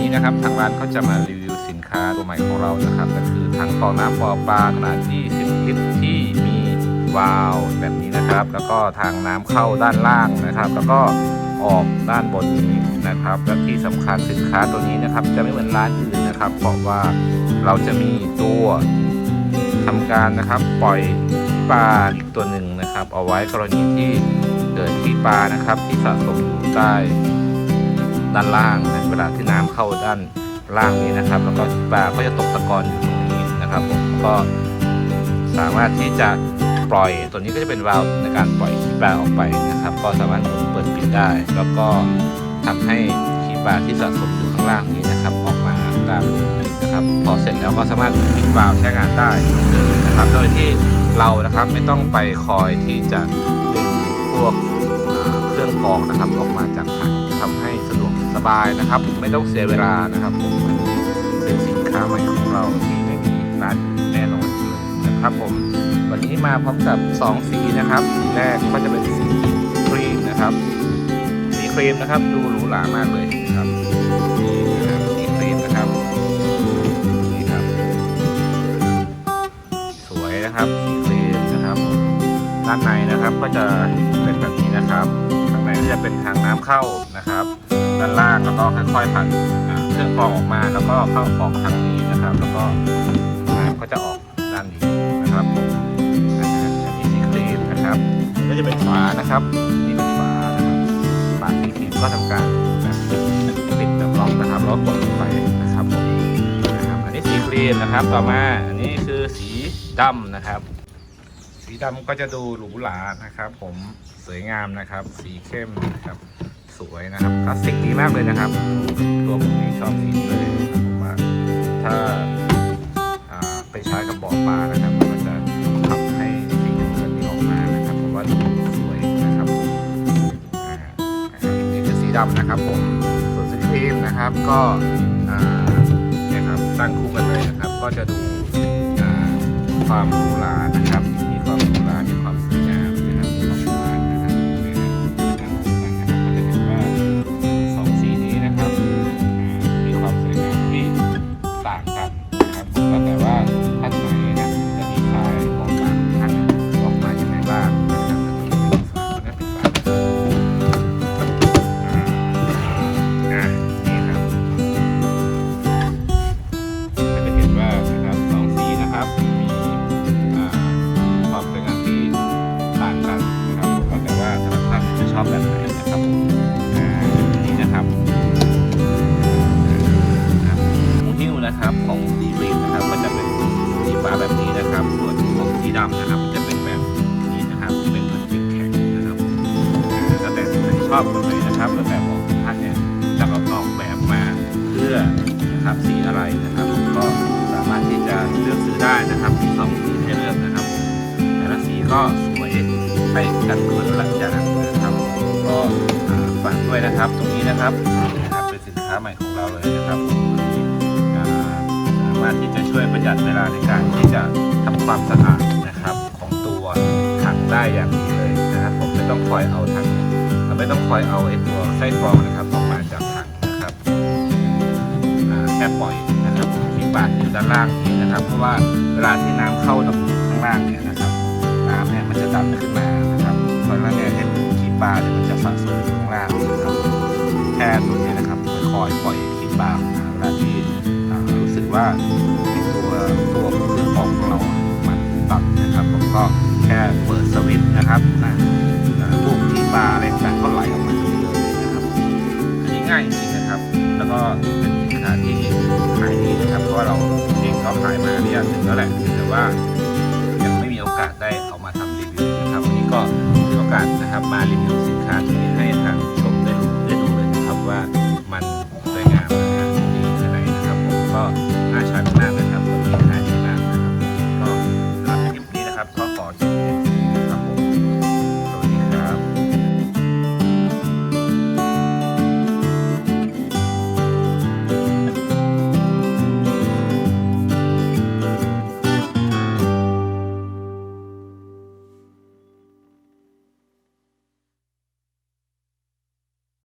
นี้นะครับทางร้านก็จะมารีวิวสินค้าตัวใหม่ของเรานะครับก็คือทางฟองน้ำปอปลาขนาด 20 ลิตรที่มีวาล์วแบบนี้นะครับ แล้วก็ทางน้ำเข้าด้านล่างนะครับ แล้วก็ออกด้านบนนี้นะครับ และที่สำคัญสินค้าตัวนี้นะครับ จะไม่เหมือนร้านอื่นนะครับ เพราะว่าเราจะมีตัวทำการนะครับ ปล่อยปลาอีกตัวหนึ่งนะครับ เอาไว้กรณีที่เกิดที่ปลานะครับ ที่สะสมอยู่ใต้ ด้านล่างนะเวลาที่น้ำเข้าด้านล่างนี้นะครับ แล้วก็ปลาก็จะตกตะกอนอยู่ตรงนี้นะครับผมก็สามารถที่จะปล่อยตัวนี้ก็จะเป็นวาล์วในการปล่อยขี้ปลาออกไปนะครับ ก็สามารถเปิดปิดได้ แล้วก็ทำให้ขี้ปลาที่สะสมอยู่ข้างล่างนี้นะครับ ออกมาตามนี้นะครับ พอเสร็จแล้วก็สามารถปิดวาล์วใช้งานได้นะครับ โดยที่เรานะครับไม่ต้องไปคอยที่จะดึงพวกเครื่องกรองนะครับออกมา บายนะครับ ไม่ต้องเสียเวลานะครับผมอันนี้เป็นสินค้าใหม่ของเราที่ไม่มีร้านอื่นแน่นอนเลยนะครับผมวันนี้มาพร้อมกับ2สีนะครับสีแรกก็จะเป็นสีครีมนะครับ สีครีมนะครับดูหรูหรามากเลยครับนี่นะครับสีครีมนะครับนี่ครับ สวยนะครับสีครีมนะครับด้านในนะครับก็จะ นทางน้ำเข้านะครับ ด้านล่างแล้วก็ค่อยๆผ่านเครื่องกรองออกมาแล้วก็เข้าออกทางนี้นะครับ แล้วก็น้ำก็จะออกด้านนี้นะครับอันนี้สีครีมนะครับก็จะเป็นฝานะครับนี่เป็นฝานะครับฝาสีครีมก็ทำการแบบปิดแบบล็อกนะครับแล้วกดลงไปนะครับผมนะครับ อันนี้สีครีมนะครับ ต่อมาอันนี้คือสีดำนะครับ สีดำก็จะดูหรูหรานะครับ ผมสวยงามนะครับ สีเข้มนะครับ สวยนะครับคลาสสิกดีมากเลยนะครับ ตัวผมนี่ชอบสีนี้เลยนะผมว่าถ้าไปใช้กับบ่อปลานะครับมันก็จะทำให้สีเงินนี้ออกมานะครับผมว่าดูสวยนะครับนี่คือสีดำนะครับ ผมส่วนสีครีมนะครับก็เนี่ยครับตั้งคู่กันเลยนะครับ ก็จะดูความหรูหรานะครับ แต่ว่าท่านไหน นะครับของดีรีนะครับก็จะเป็นสีฟ้าแบบนี้นะครับ ส่วนของสีดำนะครับจะเป็นแบบนี้นะครับที่เป็นพลาสติกแข็งนะครับอ่าแล้วแต่ใครชอบแบบไหนนะครับแล้วแต่ของท่านเนี่ยจะประกอบแบบมาเพื่อนะครับสีอะไรนะครับ ก็สามารถที่จะเลือกซื้อได้นะครับมีสองสีให้เลือกนะครับ แต่ละสีก็สวยไปกันคนละอย่างนะครับก็ฝากด้วยนะครับตรงนี้นะครับนะครับเป็นสินค้าใหม่ของเราเลยนะครับารถที่จะช่วยประหยัดเวลาในการที่จะทำความสะอาดนะครับของตัวถังได้อย่างดีเลยนะครับผมไม่ต้องคอยเอาถังเราไม่ต้องคอยเอาไอ้ตัวไส้กรองนะครับออกมาจากถังนะครับแค่ปล่อยนะครับที่ปาดอยู่ด้านล่างนี้นะครับ เพราะว่าเวลาที่น้ำเข้าตรงข้างล่างเนี่ยนะครับน้ำเนี่ยมันจะดันขึ้นมานะครับเพราะฉะนั้นเนี่ยเห็นขี้ปลาเนี่ยมันจะสะสมอยู่ข้างล่างนะครับแค่ตัวนี้นะครับคอยปล่อยขี้ปลาเวลาที่ รู้สึกว่าตัวตัวเครื่องกรองของเรามันตัดนะครับผมก็แค่เปิดสวิตช์นะครับนะพวกขี้ปลาอะไรต่างก็ไหลออกมาตรงนี้เลยนะครับอันนี้ง่ายจริงนะครับ แล้วก็เป็นสินค้าที่ขายดีนะครับเพราะเราเองก็ขายมาระยะหนึ่งแล้วแหละแต่ว่ายังไม่มีโอกาสได้เอามาทำรีวิวนะครับวันนี้ก็ถือโอกาสนะครับมารีวิวสิน